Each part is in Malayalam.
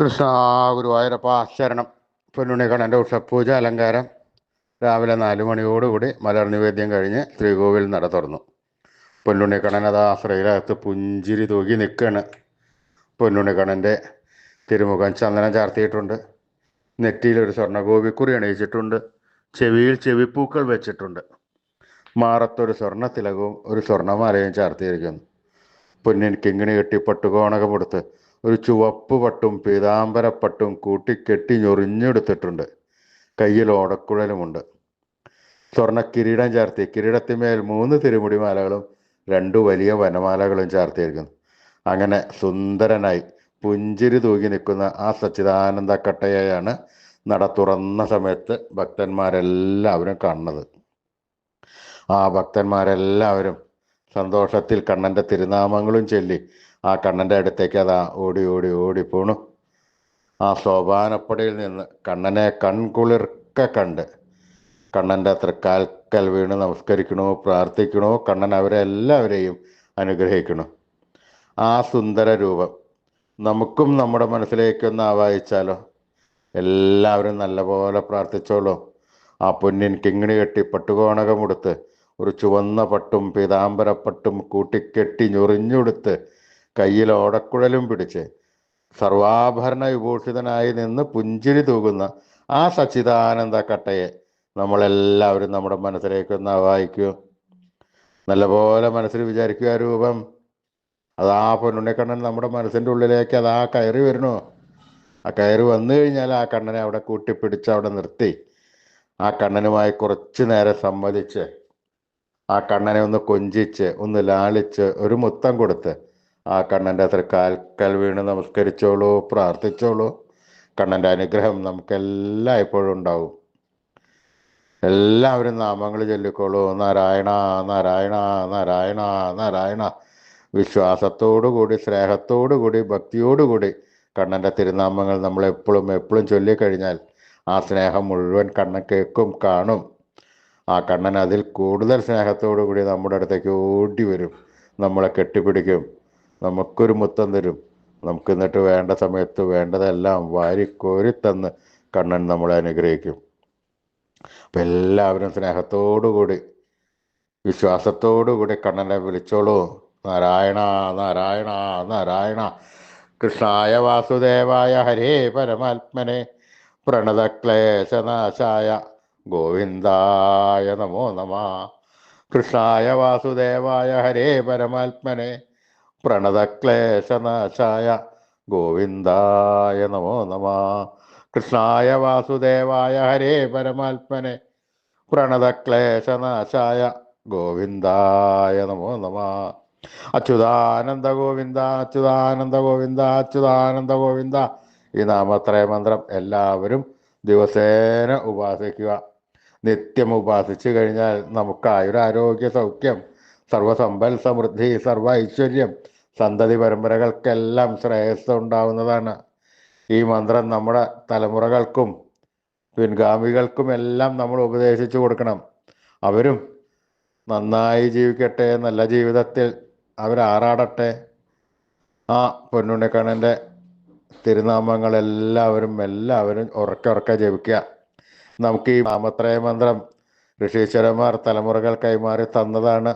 കൃഷ്ണ ഗുരുവായൂരപ്പ ശരണം പൊന്നുണ്ണിക്കണ്ണന്റെ ഉഷപ്പൂജ അലങ്കാരം. രാവിലെ നാല് മണിയോടുകൂടി മലർ നിവേദ്യം കഴിഞ്ഞ് ശ്രീകോവിൽ നട തുറന്നു. പൊന്നുണ്ണിക്കണ്ണൻ അത് ശ്രീലകത്ത് പുഞ്ചിരി തൂകി നിൽക്കുകയാണ്. പൊന്നുണ്ണിക്കണ്ണന്റെ തിരുമുഖം ചന്ദനം ചാർത്തിയിട്ടുണ്ട്. നെറ്റിയിലൊരു സ്വർണഗോപിക്കുറി അണിയിച്ചിട്ടുണ്ട്. ചെവിയിൽ ചെവിപ്പൂക്കൾ വെച്ചിട്ടുണ്ട്. മാറത്തൊരു സ്വർണ തിലകവും ഒരു സ്വർണമാലയും ചാർത്തിയിരിക്കുന്നു. പൊന്നിൻ കിങ്ങിണി കെട്ടി പട്ടുകോണകമെടുത്ത് ഒരു ചുവപ്പ് പട്ടും പീതാംബരപ്പട്ടും കൂട്ടിക്കെട്ടി ഞൊറിഞ്ഞെടുത്തിട്ടുണ്ട്. കയ്യിൽ ഓടക്കുഴലുമുണ്ട്. സ്വർണ കിരീടം ചാർത്തി കിരീടത്തിന്മേൽ മൂന്ന് തിരുമുടിമാലകളും രണ്ടു വലിയ വനമാലകളും ചാർത്തിയിരിക്കുന്നു. അങ്ങനെ സുന്ദരനായി പുഞ്ചിരി തൂകി നിൽക്കുന്ന ആ സച്ചിദാനന്ദ കട്ടയെയാണ് നട തുറന്ന സമയത്ത് ഭക്തന്മാരെല്ലാവരും കാണുന്നത്. ആ ഭക്തന്മാരെല്ലാവരും സന്തോഷത്തിൽ കണ്ണന്റെ തിരുനാമങ്ങളും ചൊല്ലി ആ കണ്ണന്റെ അടുത്തേക്ക് അതാ ഓടി ഓടി ഓടി പോണു. ആ സോപാനപ്പടിയിൽ നിന്ന് കണ്ണനെ കൺകുളിർക്ക കണ്ട് കണ്ണന്റെ തൃക്കാൽക്കൽ വീണ് നമസ്കരിക്കണോ പ്രാർത്ഥിക്കണോ കണ്ണൻ അവരെ എല്ലാവരെയും അനുഗ്രഹിക്കണം. ആ സുന്ദര രൂപം നമുക്കും നമ്മുടെ മനസ്സിലേക്കൊന്ന് ആവാഹിച്ചാലോ? എല്ലാവരും നല്ലപോലെ പ്രാർത്ഥിച്ചോളൂ. ആ പൊന്നിൻ കിങ്ങിണി കെട്ടി പട്ടുകോണകമെടുത്ത് ഒരു ചുവന്ന പട്ടും പീതാംബരപ്പട്ടും കൂട്ടിക്കെട്ടി ഞൊറിഞ്ഞുടുത്ത് കയ്യിൽ ഓടക്കുഴലും പിടിച്ച് സർവാഭരണ വിഭൂഷിതനായി നിന്ന് പുഞ്ചിരി തൂകുന്ന ആ സച്ചിദാനന്ദ കട്ടയെ നമ്മളെല്ലാവരും നമ്മുടെ മനസ്സിലേക്ക് ഒന്ന് ആവാഹിക്കൂ. നല്ലപോലെ മനസ്സിൽ വിചാരിക്കുക ആ രൂപം. അതാ പൊന്നുണ്ണിക്കണ്ണൻ നമ്മുടെ മനസ്സിന്റെ ഉള്ളിലേക്ക് അതാ കയറി വരണു ആ കയറി വന്നു കഴിഞ്ഞാൽ ആ കണ്ണനെ അവിടെ കൂട്ടിപ്പിടിച്ച് അവിടെ നിർത്തി. ആ കണ്ണനുമായി കുറച്ച് നേരം സമ്മതിച്ച് ആ കണ്ണനെ ഒന്ന് കൊഞ്ചിച്ച് ഒന്ന് ലാളിച്ച് ഒരു മുത്തം കൊടുത്ത് ആ കണ്ണന്റെ അത്ര കാൽക്കൽ വീണ് നമസ്കരിച്ചോളൂ പ്രാർത്ഥിച്ചോളൂ. കണ്ണന്റെ അനുഗ്രഹം നമുക്കെല്ലാം എപ്പോഴും ഉണ്ടാവും. എല്ലാവരും നാമങ്ങൾ ചൊല്ലിക്കോളൂ. നാരായണ നാരായണ നാരായണ നാരായണ. വിശ്വാസത്തോടുകൂടി സ്നേഹത്തോടുകൂടി ഭക്തിയോടുകൂടി കണ്ണന്റെ തിരുനാമങ്ങൾ നമ്മൾ എപ്പോഴും എപ്പോഴും ചൊല്ലിക്കഴിഞ്ഞാൽ ആ സ്നേഹം മുഴുവൻ കണ്ണൻ കേൾക്കും കാണും. ആ കണ്ണൻ അതിൽ കൂടുതൽ സ്നേഹത്തോടു കൂടി നമ്മുടെ അടുത്തേക്ക് ഓടി വരും നമ്മളെ കെട്ടിപ്പിടിക്കും. നമുക്കൊരു മുത്തം തരും. നമുക്ക് എന്നിട്ട് വേണ്ട സമയത്ത് വേണ്ടതെല്ലാം വാരിക്കോരി തന്ന് കണ്ണൻ നമ്മളെ അനുഗ്രഹിക്കും. അപ്പം എല്ലാവരും സ്നേഹത്തോടുകൂടി വിശ്വാസത്തോടുകൂടി കണ്ണനെ വിളിച്ചോളൂ. നാരായണ നാരായണ നാരായണ. കൃഷ്ണായ വാസുദേവായ ഹരേ പരമാത്മനെ. പ്രണതക്ലേശനാശായ ഗോവിന്ദായ നമോ നമ. കൃഷ്ണായ വാസുദേവായ ഹരേ പരമാത്മനെ. പ്രണതക്ലേശനാശായ ഗോവിന്ദായ നമോ നമ. കൃഷ്ണായ വാസുദേവായ ഹരേ പരമാത്മനെ. പ്രണതക്ലേശനാശായ ഗോവിന്ദായ നമോ നമ. അച്യുതാനന്ദ ഗോവിന്ദ അച്യുതാനന്ദ ഗോവിന്ദ അച്യുതാനന്ദ ഗോവിന്ദ. ഈ നാമത്രയ മന്ത്രം എല്ലാവരും ദിവസേന ഉപാസിക്കുക. നിത്യം ഉപാസിച്ചു കഴിഞ്ഞാൽ നമുക്ക് ആയുരാരോഗ്യ സൗഖ്യം. സർവസമ്പൽ സമൃദ്ധി സർവ ഐശ്വര്യം സന്തതി പരമ്പരകൾക്കെല്ലാം ശ്രേയസ് ഉണ്ടാവുന്നതാണ് ഈ മന്ത്രം നമ്മുടെ തലമുറകൾക്കും പിൻഗാമികൾക്കും എല്ലാം നമ്മൾ ഉപദേശിച്ചു കൊടുക്കണം. അവരും നന്നായി ജീവിക്കട്ടെ നല്ല ജീവിതത്തിൽ അവരാറാടട്ടെ. ആ പൊന്നുണ്ണിക്കണ്ണന്റെ തിരുനാമങ്ങൾ എല്ലാവരും എല്ലാവരും ഉറക്കെ ഉറക്കെ ജപിക്കുക. നമുക്ക് ഈ നാമത്രയ മന്ത്രം ഋഷീശ്വരന്മാർ തലമുറകൾ കൈമാറി തന്നതാണ്.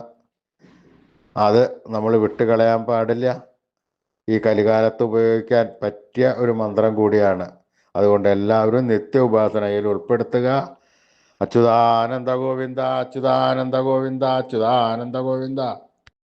അത് നമ്മൾ വിട്ടുകളയാൻ പാടില്ല. ഈ കലികാലത്ത് ഉപയോഗിക്കാൻ പറ്റിയ ഒരു മന്ത്രം കൂടിയാണ്. അതുകൊണ്ട് എല്ലാവരും നിത്യ ഉപാസനയിൽ ഉൾപ്പെടുത്തുക. അച്യുതാനന്ദ ഗോവിന്ദ അച്യുതാനന്ദ ഗോവിന്ദ അച്യുതാനന്ദ ഗോവിന്ദ.